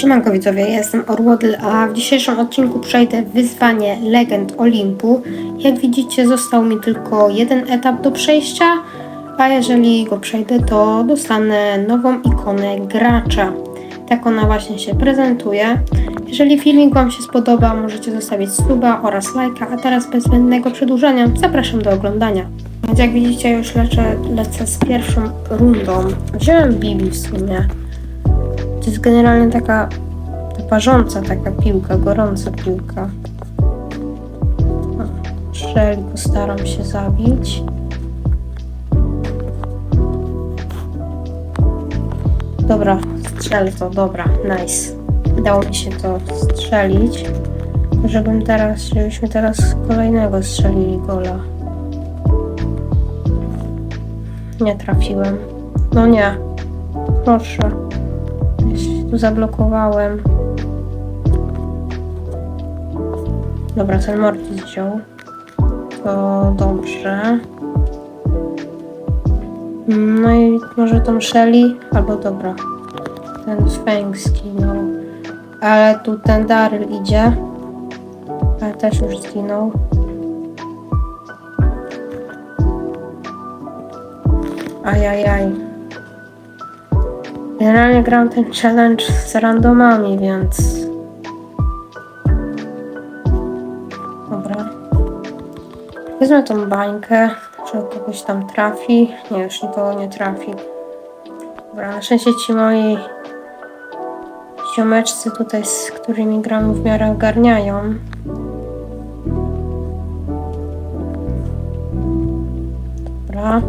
Siemanko widzowie, ja jestem Orwodl, a w dzisiejszym odcinku przejdę wyzwanie Legend Olimpu. Jak widzicie został mi tylko jeden etap do przejścia, a jeżeli go przejdę to dostanę nową ikonę gracza. Tak ona właśnie się prezentuje. Jeżeli filmik Wam się spodoba, możecie zostawić suba oraz lajka, a teraz bez zbędnego przedłużania zapraszam do oglądania. Jak widzicie już lecę, lecę z pierwszą rundą. Wziąłem Bibi w sumie. To jest generalnie taka ta parząca taka piłka, gorąca piłka. O, Strzeli postaram się zabić. Dobra, strzelę to, dobra, nice. Udało mi się to strzelić. Żebym teraz, żebyśmy teraz kolejnego strzelili gola. Nie trafiłem. No nie. Proszę. Tu zablokowałem. Dobra, ten Mortis wziął. To dobrze. No i może tą Shelly, albo dobra. Ten Feng zginął. Ale tu ten Daryl idzie. Ale też już zginął. Ajajaj. Generalnie gram ten challenge z randomami, więc... Dobra. Wezmę tą bańkę, czy kogoś tam trafi. Nie, już nikogo nie trafi. Dobra, na szczęście ci moi ziomeczcy tutaj, z którymi gram w miarę ogarniają. Dobra.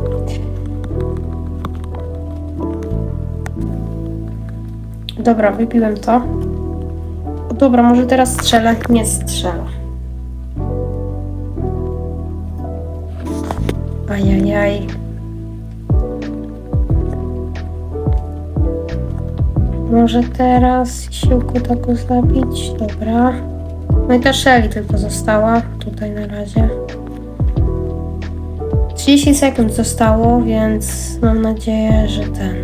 Dobra, wypiłem to. O, Dobra, może teraz strzelę. Nie strzelę. Ajajaj. Może teraz siłku taką zabić. Dobra. No i ta Shelly tylko została. Tutaj na razie. 30 sekund zostało, więc mam nadzieję, że ten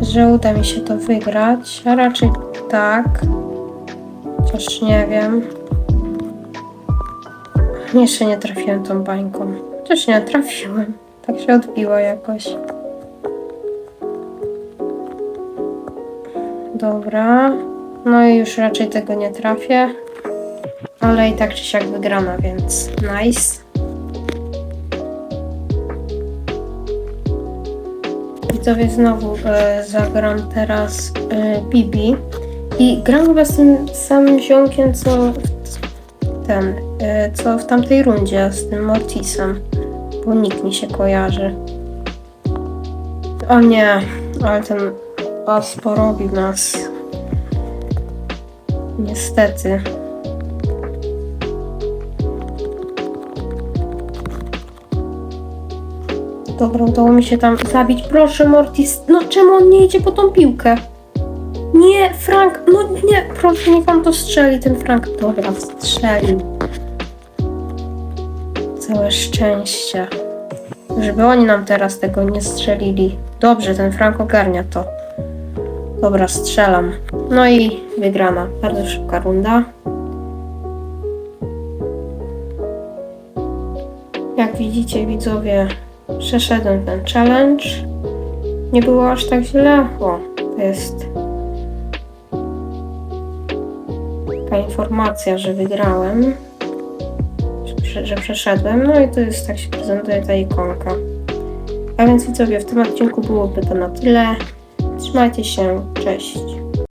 że uda mi się to wygrać, a raczej tak. Chociaż nie wiem. Jeszcze nie trafiłem tą bańką. Chociaż nie trafiłem. Tak się odbiło jakoś. Dobra. No i już raczej tego nie trafię. Ale i tak czy siak wygrana, więc nice. Widzowie, znowu e, zagram teraz e, Bibi. I gram chyba z tym samym ziomkiem, co ten, e, co w tamtej rundzie, z tym Mortisem. Bo nikt mi się kojarzy. O nie, ale ten pas porobił nas. Niestety. Dobra, udało mi się tam zabić. Proszę, Mortis. No czemu on nie idzie po tą piłkę? Nie, Frank, no nie, proszę, niech on to strzeli, ten Frank. Dobra, strzelił. Całe szczęście. Żeby oni nam teraz tego nie strzelili. Dobrze, ten Frank ogarnia to. Dobra, strzelam. No i wygrana. Bardzo szybka runda. Jak widzicie, widzowie, przeszedłem ten challenge. Nie było aż tak źle. O, jest taka informacja, że wygrałem. Że, że przeszedłem. No i to jest, tak się prezentuje ta ikonka. A więc widzowie, w tym odcinku byłoby to na tyle. Trzymajcie się, cześć.